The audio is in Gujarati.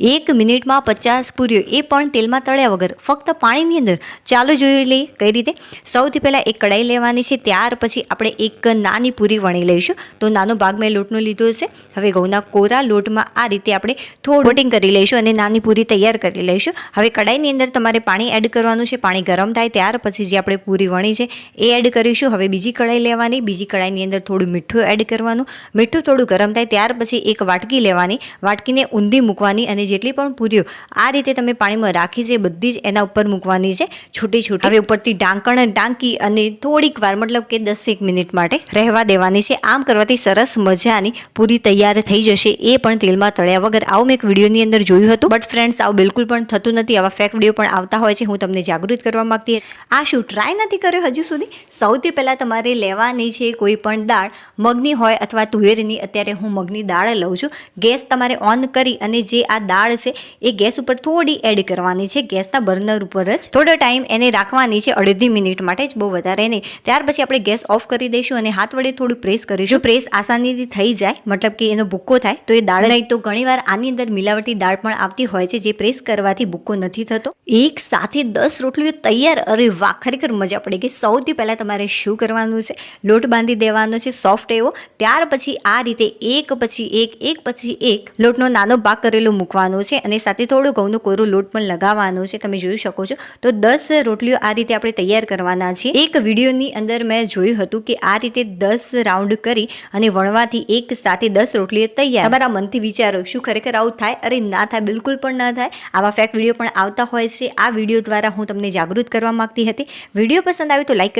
એક મિનિટમાં પચાસ પૂરીઓ, એ પણ તેલમાં તળ્યા વગર. ફક્ત પાણીની અંદર. ચાલો જોઈ લઈએ કઈ રીતે. સૌથી પહેલાં એક કડાઈ લેવાની છે, ત્યાર પછી આપણે એક નાની પૂરી વણી લઈશું. તો નાનો ભાગ મેં લોટનો લીધો છે. હવે ઘઉંના કોરા લોટમાં આ રીતે આપણે થોડું કોટિંગ કરી લઈશું અને નાની પૂરી તૈયાર કરી લઈશું. હવે કડાઈની અંદર તમારે પાણી એડ કરવાનું છે. પાણી ગરમ થાય ત્યાર પછી જે આપણે પૂરી વણી છે, એ એડ કરીશું. હવે બીજી કડાઈ લેવાની. બીજી કડાઈની અંદર થોડું મીઠું એડ કરવાનું. મીઠું થોડું ગરમ થાય ત્યાર પછી એક વાટકી લેવાની. વાટકીને ઊંધી મૂકવાની અને જેટલી પણ પૂરીઓ આ રીતે તમે પાણીમાં રાખી છે બધી જ એના ઉપર મૂકવાની છે, છૂટી છૂટી. હવે ઉપરથી ઢાંકણ ઢાંકી અને થોડીક વાર, મતલબ કે દસેક મિનિટ માટે રહેવા દેવાની છે. આમ કરવાથી સરસ મજાની પૂરી તૈયાર થઈ જશે એ પણ તેલમાં તળ્યા વગર. આવું મેં એક વિડીયોની અંદર જોયું હતું બટ ફ્રેન્ડ્સ આવું બિલકુલ પણ થતું નથી. આવા ફેક વીડિયો પણ આવતા હોય છે, હું તમને જાગૃત કરવા માગતી આ શું ટ્રાય નથી કર્યો હજુ સુધી? સૌથી પહેલાં તમારે લેવાની છે કોઈ પણ દાળ. મગની હોય અથવા તુવેરની, અત્યારે હું મગની દાળ લઉં છું. ગેસ તમારે ઓન કરી અને જે આ દાળ છે, એ ગેસ ઉપર થોડી એડ કરવાની છે. ગેસના બર્નર ઉપર જ થોડો ટાઈમ એને રાખવાની છે, અડધી મિનિટ માટે જ બહુ વધારે નહીં. ત્યાર પછી આપણે ગેસ ઓફ કરી દઈશું અને હાથ વડે થોડું પ્રેસ કરીશું. પ્રેસ આસાનીથી થઈ જાય, મતલબ કે એનો ભૂક્કો થાય, તો એ દાળ નહીં તો ઘણીવાર આની અંદર મિલાવટી દાળ પણ આવતી હોય છે, જે પ્રેસ કરવાથી ભૂક્કો નથી થતો. એક સાથે દસ રોટલીઓ તૈયાર. અરે વાહ, ખરેખર મજા પડી ગઈ. સૌથી પહેલાં તમારે શું કરવાનું છે? લોટ બાંધી દેવાનો છે સોફ્ટ એવો. ત્યાર પછી આ રીતે એક પછી એક એક પછી એક લોટનો નાનો ભાગ કરેલો મૂકવાનો છે અને સાથે થોડો ઘઉંનો કોરો લોટ પણ લગાવવાનો છે, તમે જોઈ શકો છો. તો દસ રોટલીઓ આ રીતે આપણે તૈયાર કરવાના છે એક વિડીયોની અંદર મેં જોયું હતું કે આ રીતે દસ રાઉન્ડ કરી અને વણવાથી એક સાથે દસ રોટલીઓ તૈયાર. તમારા મનથી વિચારો, શું ખરેખર આવું થાય? અરે, ના થાય, બિલકુલ પણ ના થાય. આવા ફેક વીડિયો પણ આવતા હોય છે. આ વીડિયો દ્વારા હું તમને જાગૃત કરવા માંગતી હતી. વીડિયો પસંદ આવે તો લાઈક